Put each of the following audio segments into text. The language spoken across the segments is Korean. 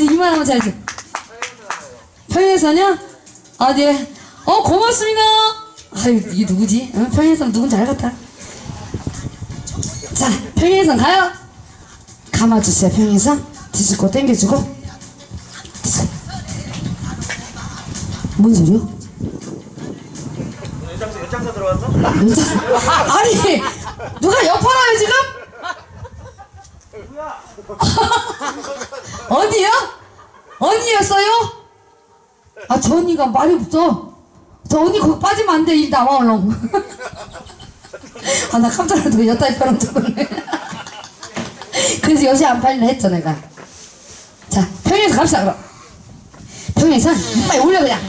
그래도 이만하면 잘했어 평일선이요? 아, 네. 어, 고맙습니다. 아유, 이게 누구지? 어, 평일선 누군지 알겠다. 자, 평일선 가요. 감아주세요, 평일선. 뒤집고 당겨주고. 뒤집. 뭔 소리요? 연장사 들어왔어? 아니, 누가 옆으로요, 지금? 언니요? 언니였어요? 아, 저 언니가 말이 없어. 저 언니 거기 빠지면 안 돼. 일 나와, 얼른. 아, 나 깜짝 놀라서 여따 이뻐랑 들었네. 그래서 요새 안 팔려 했죠, 내가. 자, 평에서 갑시다, 그럼. 평에서 빨리 올려, 그냥.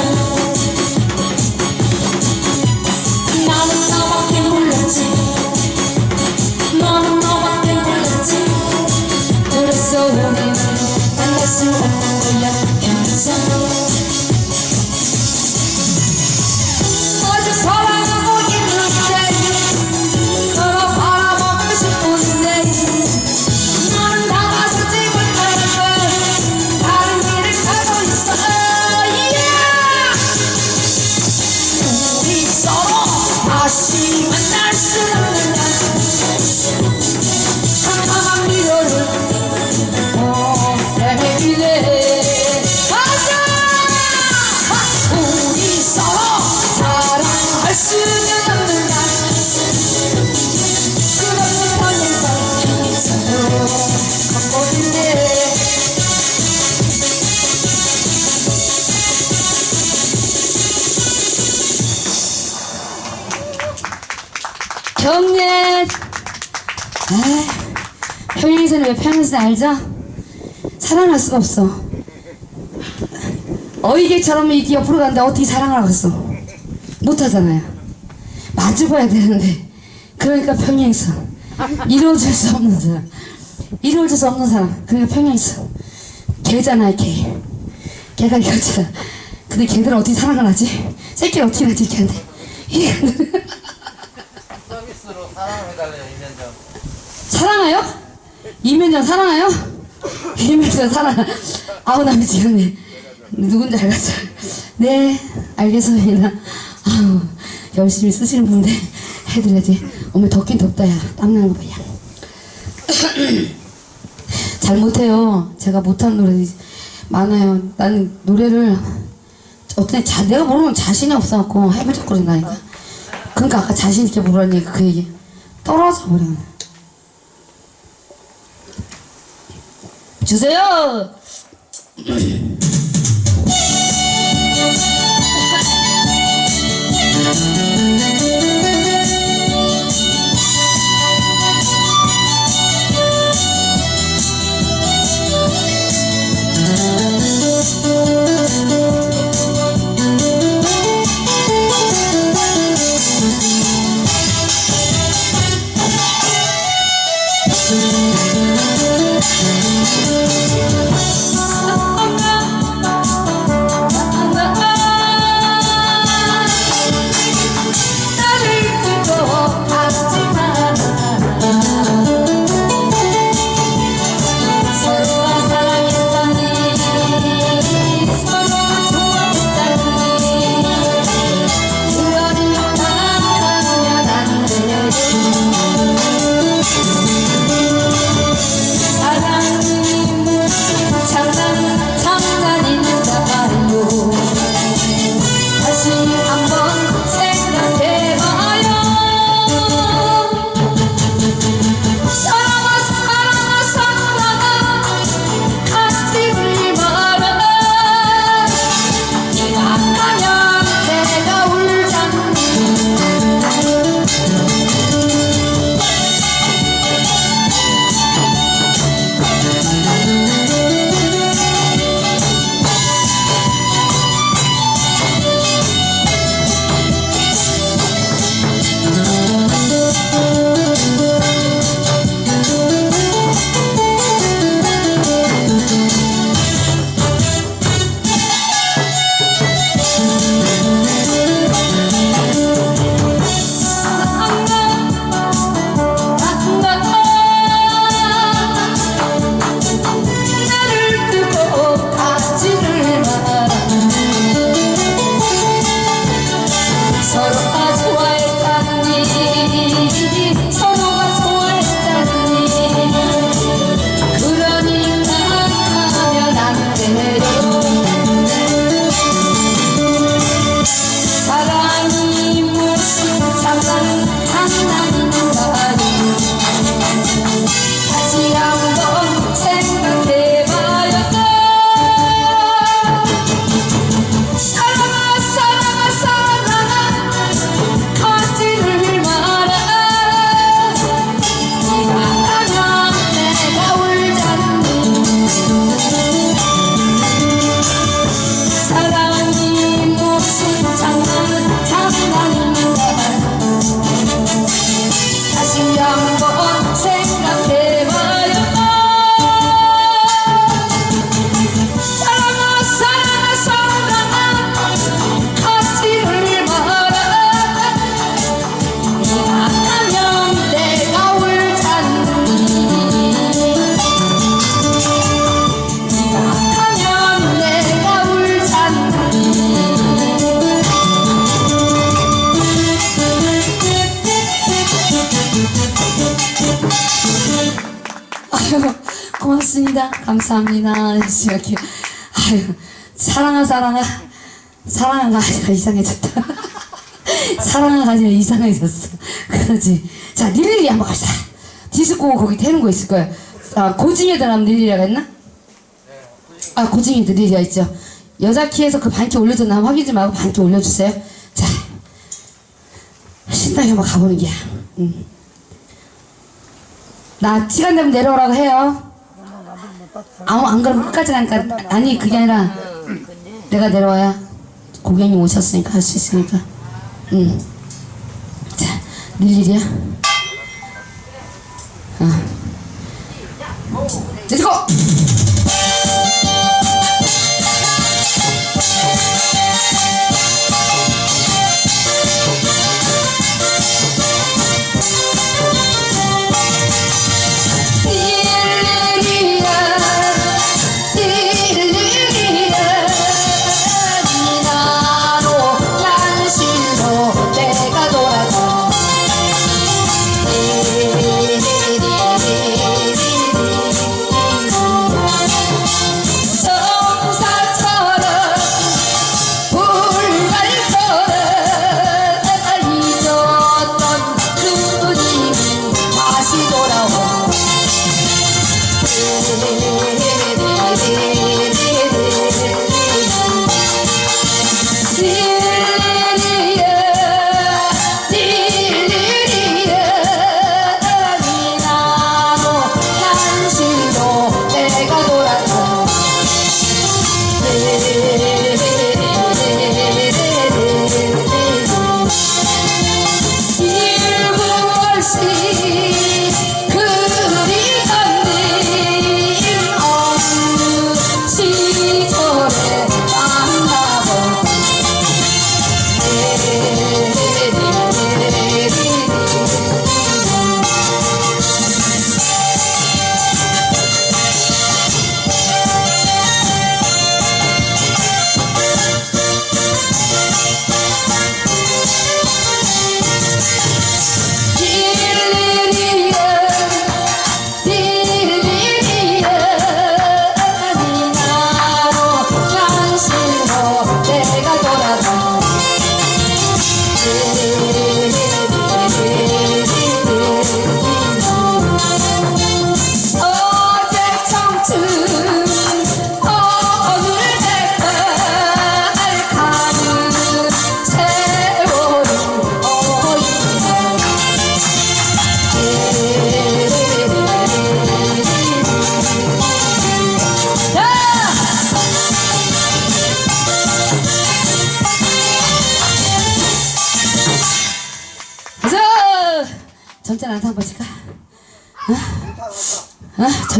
sun. 평양에서 알죠? 사랑할 수가 없어. 어이개처럼 이렇게 옆으로 가는데 어떻게 사랑을 하겠어? 못하잖아요. 마주봐야 되는데. 그러니까 평양에서 이루어질 수 없는 사람. 이루어질 수 없는 사람. 그러니까 평양에서 개잖아요 개. 개가 이거잖아. 근데 개들은 어떻게 사랑을 하지? 새끼를 어떻게 하지 이렇게 한데 서비스로 사랑해달래요 이면정. 사랑해요? 이면정 사랑해요? 이면정 사랑 아우 나 미치겠네 누군지 알겠어 네 알겠습니다 아우 열심히 쓰시는 분인데 해드려야지 어머 덥긴 덥다 야 땀나는 거 봐 야 잘 못해요. 제가 못하는 노래 많아요. 나는 노래를 어떤 자 내가 모르면 자신이 없어갖고 해물적거린다니까. 그러니까 아까 자신 있게 부르라니까 그 얘기 떨어져 버려. 주세요. 이렇게, 아유, 사랑아, 사랑아. 사랑아, 가지가 이상해졌다. 사랑아, 가지가 이상해졌어. 그러지. 자, 릴리 한번 갑시다. 디스코 거기 되는 거 있을 거예요. 아, 고증에들 하면 릴리라고 했나? 아, 고증에들 릴리가 있죠. 여자 키에서 그 반키 올려줬나 확인 좀 하고 반키 올려주세요. 자, 신나게 한번 가보는 게야. 음. 나 시간 되면 내려오라고 해요. 아무 안 그러면 끝까지 가니까 아니 그게 아니라 내가 내려와야 고객님 오셨으니까 할 수 있으니까. 응. 자, 릴일이야. 어. 렛츠고!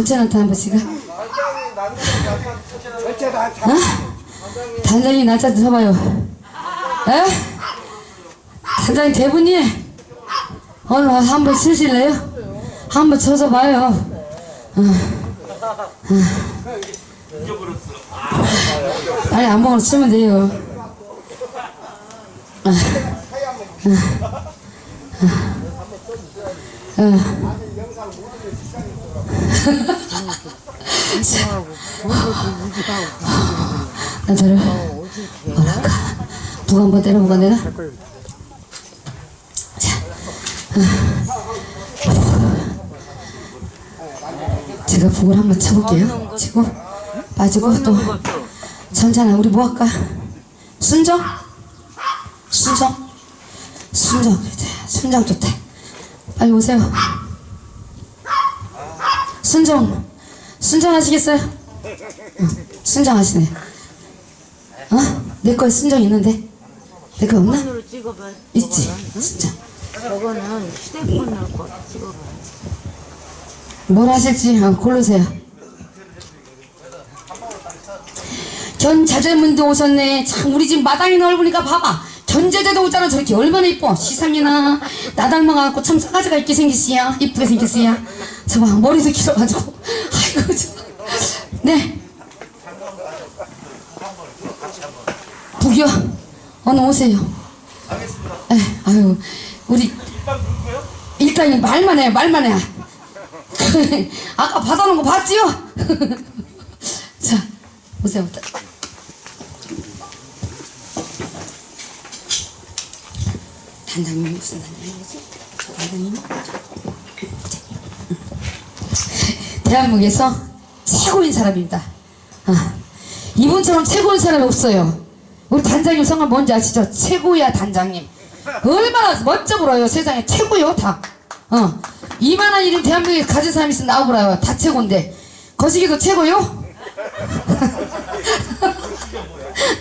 어? 어? 전체 나한테 한번 씩가 절대 다 어? 단장님 날짜 좀 서봐요 에? 단장님 대분이 오늘 한번 쓰실래요? 한번 쳐서 봐요 어. 어. 아니 안방으로 치면 돼요 어. 어. 어. 나들을 뭐랄까 누가 한번 때려보가 내가? 자 어. 제가 북을 한번 쳐볼게요. 치고 빠지고 또 전잖아 우리 뭐 할까? 순정? 순정? 순정. 순정 좋다 빨리 오세요 순정 순정하시겠어요? 응, 순정하시네 어? 내 거에 순정 있는데? 내 거 없나? 찍어봐. 있지 순정 저거는 휴대폰으로 거- 찍어봐. 뭘 하실지 한번 고르세요. 견자재문도 오셨네. 참 우리 집 마당이 넓으니까 봐봐. 견자재도 오잖아 저렇게 얼마나 이뻐. 시상이나 나 닮아갖고 참 싸가지가 있게 생겼어요. 이쁘게 생겼어요. 저봐 머리도 길어가지고. 아이고 저. 네. 북이요. 어느 오세요. 에, 아유 우리 일단 말만 해 말만 해. 아까 받아놓은 거 봤지요? 자, 보세요. 단장님 무슨 단장님이지? 저 단장님? 대한민국에서 최고인 사람입니다. 아, 이분처럼 최고인 사람이 없어요. 우리 단장님 성함 뭔지 아시죠? 최고야 단장님. 얼마나 멋져 보여요 세상에 최고요 다. 어 이만한 이름 대한민국에 가진 사람이 있으면 나오보라요 다 최고인데 거시기도 최고요?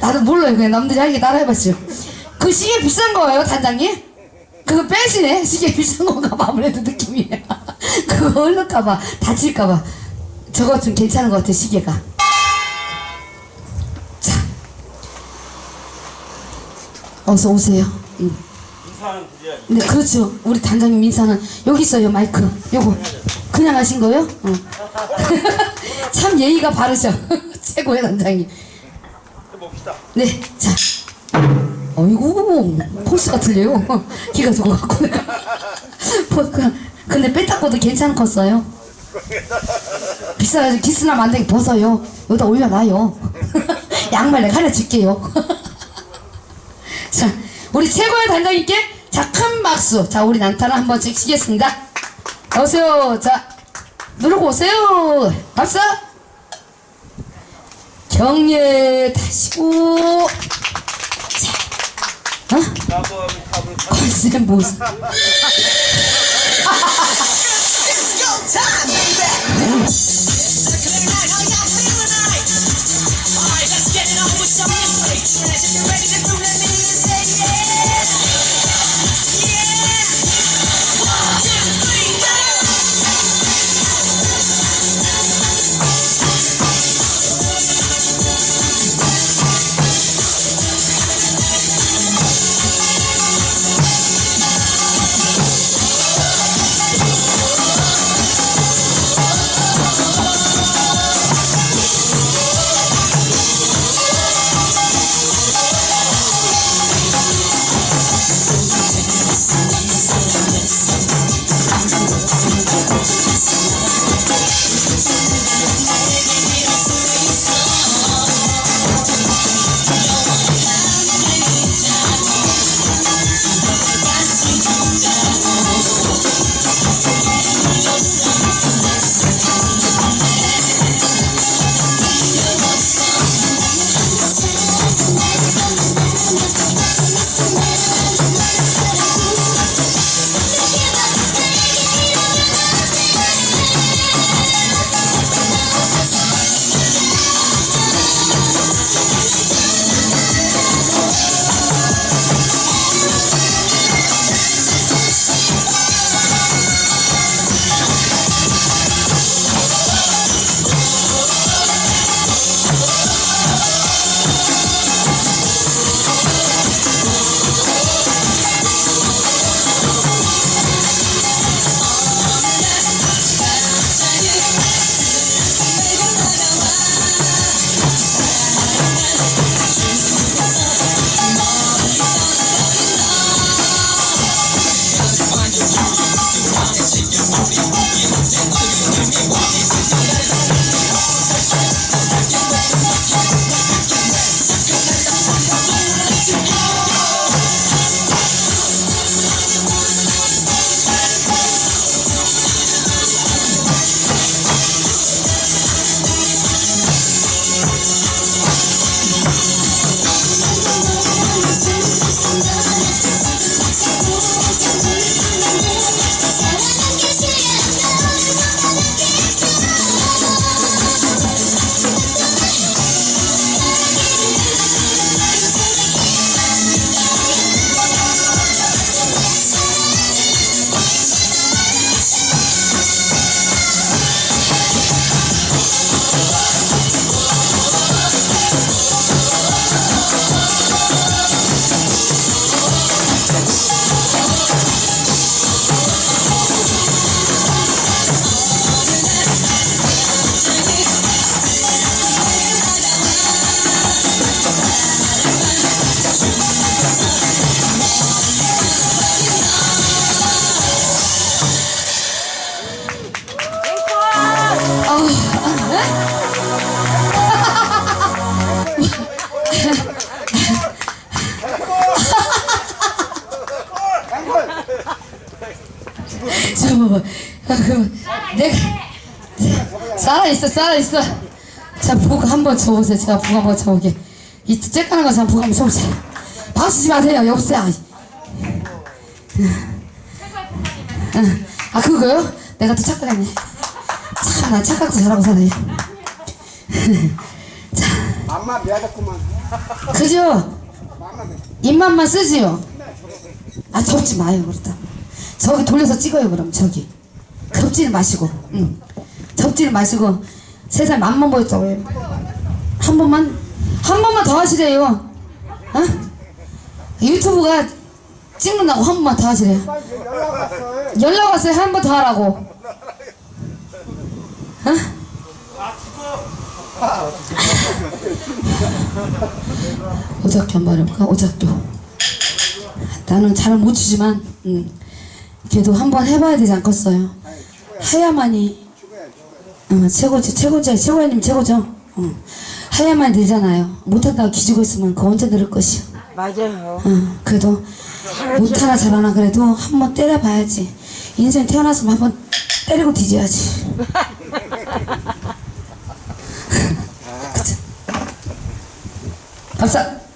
나도 몰라요 그냥 남들이 하게 따라 해봤죠. 그 시계 비싼 거예요 단장님? 그거 빼시네 시계 비싼 건가 봐 아무래도 느낌이 그거 얼를까봐 다칠까봐. 저거 좀 괜찮은 것 같아 시계가. 자. 어서 오세요. 응. 네 그렇죠. 우리 단장님 인사는 여기 있어요 마이크 요거. 그냥 하신 거요? 어. 참 예의가 바르셔 최고의 단장님. 네자. 어이구 폴스가 틀려요. 기가 좋아갖고. 내가 뭐, 그- 근데 빼닦고도 괜찮겠어요 비싸가지고 기스나면 안 되게 벗어요 여기다 올려놔요 양말 내가 하나 줄게요 자 우리 최고의 단장님께 자 큰 박수 자 우리 난타를 한 번씩 치겠습니다 어서요 자 누르고 오세요. 갑사. 경례 다시고. 자, 어? 나도 탑을 글 그, 내가, 살아있어, 살아있어. 자, 북 한번 쳐보세요. 제가 북 한번 쳐보게. 이 쬐까는 거 한번 북 한번 쳐보세요. 치지 마세요. 여보세요. 아, 그거요? 내가 또 착각했네. 참, 나 착각도 잘하고 살아요. 맘마 미안했구만. 그죠? 입맛만 쓰지요? 아, 접지 마요, 그렇다. 저기 돌려서 찍어요, 그럼, 저기. 접지는 마시고, 응. 접지는 마시고, 세상 맘만 보였다고요. 한 번만, 한 번만 더 하시래요. 어? 유튜브가 찍는다고 한 번만 더 하시래요. 연락 왔어. 연락 왔어요, 한 번 더 하라고. 어? 오작교 한번 해볼까? 오작교. 나는 잘 못 추지만, 음, 그래도 한번 해봐야 되지 않겠어요? 해야만이, 어, 최고지, 최고지, 최고님 최고죠? 어. 해야만 되잖아요. 못한다고 기지고 있으면 그 언제 들을 것이요. 맞아요. 어, 그래도 못하나 잘하나 그래도 한번 때려봐야지. 인생 태어났으면 한번 때리고 뒤져야지. 감사.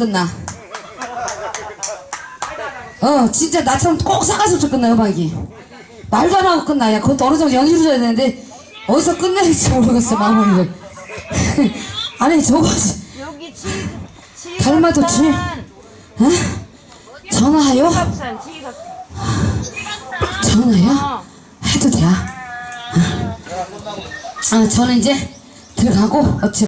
끝나. 어, 진짜 나처럼 꼭 없이 끝나, 음악이. 말도 안 하고 끝나. 야, 그것도 어느 정도 연기를 줘야 되는데, 어디서 끝내는지 모르겠어, 마무리를. 아니, 저거, 여기 치, 치. 닮아도 치. 어? 전화요? 전화요? 해도 돼. 아, 저는 이제 들어가고, 어째.